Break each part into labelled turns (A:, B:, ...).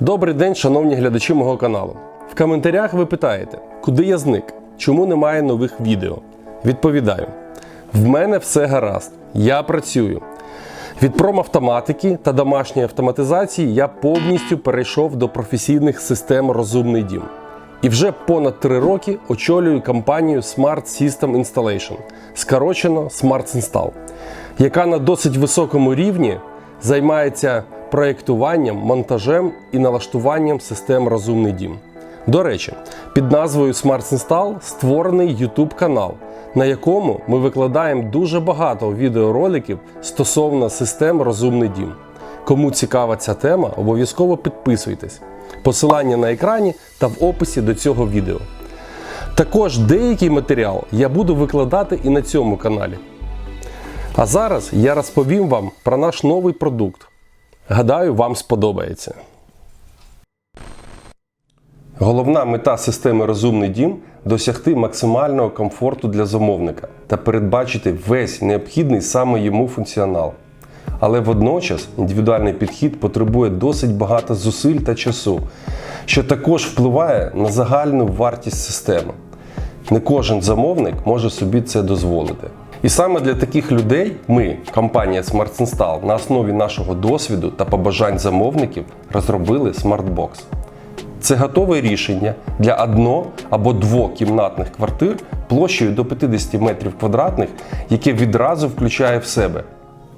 A: Добрий день, шановні глядачі мого каналу. В коментарях ви питаєте, куди я зник, чому немає нових відео. Відповідаю: в мене все гаразд, я працюю. Від промавтоматики та домашньої автоматизації я повністю перейшов до професійних систем Розумний дім. І вже понад три роки очолюю компанію Smart System Installation, скорочено Smart Install, яка на досить високому рівні займається проєктуванням, монтажем і налаштуванням систем Розумний дім. До речі, під назвою Smart Install створений YouTube канал, на якому ми викладаємо дуже багато відеороликів стосовно систем Розумний дім. Кому цікава ця тема, обов'язково підписуйтесь. Посилання на екрані та в описі до цього відео. Також деякий матеріал я буду викладати і на цьому каналі. А зараз я розповім вам про наш новий продукт. Гадаю, вам сподобається. Головна мета системи Розумний дім досягти максимального комфорту для замовника та передбачити весь необхідний саме йому функціонал. Але водночас індивідуальний підхід потребує досить багато зусиль та часу, що також впливає на загальну вартість системи. Не кожен замовник може собі це дозволити. І саме для таких людей ми, компанія Smart Install, на основі нашого досвіду та побажань замовників розробили SmartBox. Це готове рішення для одно- або двокімнатних квартир площею до 50 метрів квадратних, яке відразу включає в себе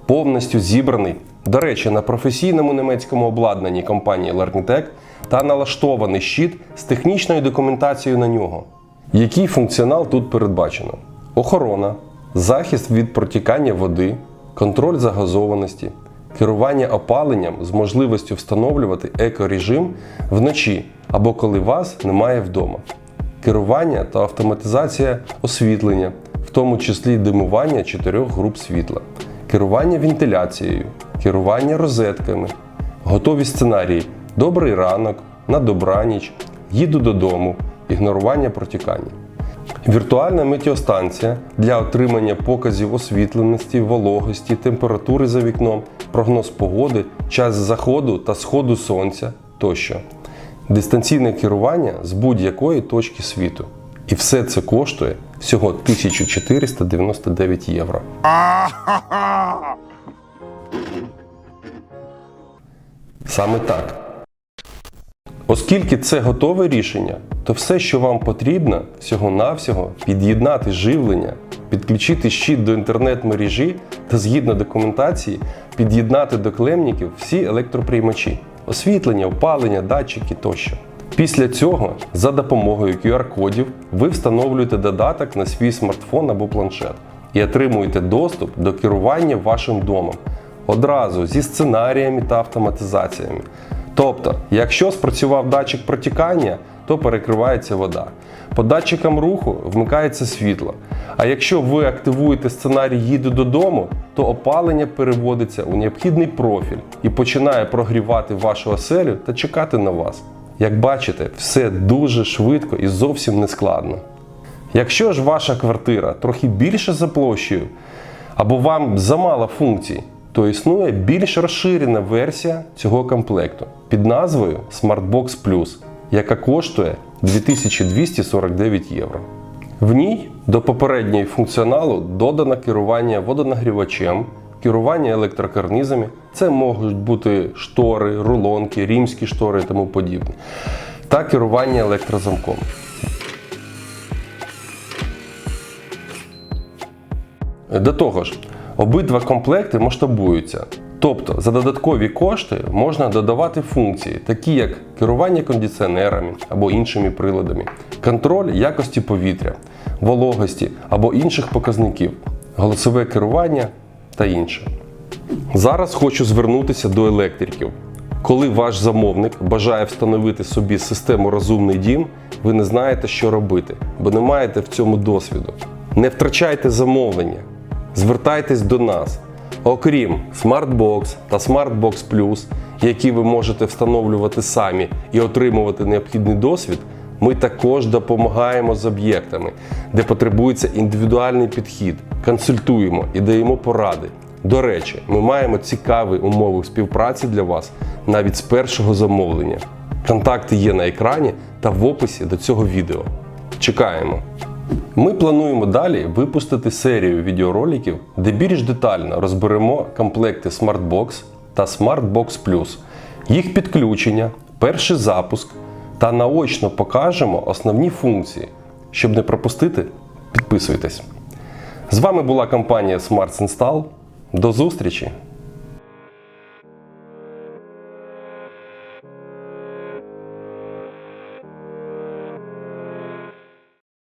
A: повністю зібраний, до речі, на професійному німецькому обладнанні компанії Lerntec та налаштований щит з технічною документацією на нього. Який функціонал тут передбачено? Охорона, захист від протікання води, контроль загазованості, керування опаленням з можливістю встановлювати екорежим вночі або коли вас немає вдома, керування та автоматизація освітлення, в тому числі димування чотирьох груп світла, керування вентиляцією, керування розетками, готові сценарії. Добрий ранок, на добраніч, їду додому, ігнорування протікання. Віртуальна метеостанція для отримання показів освітленості, вологості, температури за вікном, прогноз погоди, час заходу та сходу сонця тощо. Дистанційне керування з будь-якої точки світу. І все це коштує всього 1499 євро. Саме так. Оскільки це готове рішення, то все, що вам потрібно, всього-навсього під'єднати живлення, підключити щит до інтернет-мережі та згідно документації під'єднати до клемників всі електроприймачі, освітлення, опалення, датчики тощо. Після цього за допомогою QR-кодів ви встановлюєте додаток на свій смартфон або планшет і отримуєте доступ до керування вашим домом одразу зі сценаріями та автоматизаціями. Тобто, якщо спрацював датчик протікання, то перекривається вода. По датчикам руху вмикається світло. А якщо ви активуєте сценарій їду додому, то опалення переводиться у необхідний профіль і починає прогрівати вашу оселю та чекати на вас. Як бачите, все дуже швидко і зовсім не складно. Якщо ж ваша квартира трохи більше за площею, або вам замало функцій, то існує більш розширена версія цього комплекту під назвою SmartBox Plus, яка коштує 2249 євро. В ній до попередньої функціоналу додано керування водонагрівачем, керування електрокарнізами. Це можуть бути штори, рулонки, римські штори і тому подібне, та керування електрозамком. До того ж, обидва комплекти масштабуються. Тобто за додаткові кошти можна додавати функції, такі як керування кондиціонерами або іншими приладами, контроль якості повітря, вологості або інших показників, голосове керування та інше. Зараз хочу звернутися до електриків. Коли ваш замовник бажає встановити собі систему розумний дім, ви не знаєте, що робити, бо не маєте в цьому досвіду. Не втрачайте замовлення, звертайтесь до нас. Окрім SmartBox та SmartBox Plus, які ви можете встановлювати самі і отримувати необхідний досвід, ми також допомагаємо з об'єктами, де потребується індивідуальний підхід, консультуємо і даємо поради. До речі, ми маємо цікаві умови співпраці для вас навіть з першого замовлення. Контакти є на екрані та в описі до цього відео. Чекаємо! Ми плануємо далі випустити серію відеороликів, де більш детально розберемо комплекти SmartBox та SmartBox Plus, їх підключення, перший запуск та наочно покажемо основні функції. Щоб не пропустити, підписуйтесь. З вами була компанія Smart Install. До зустрічі!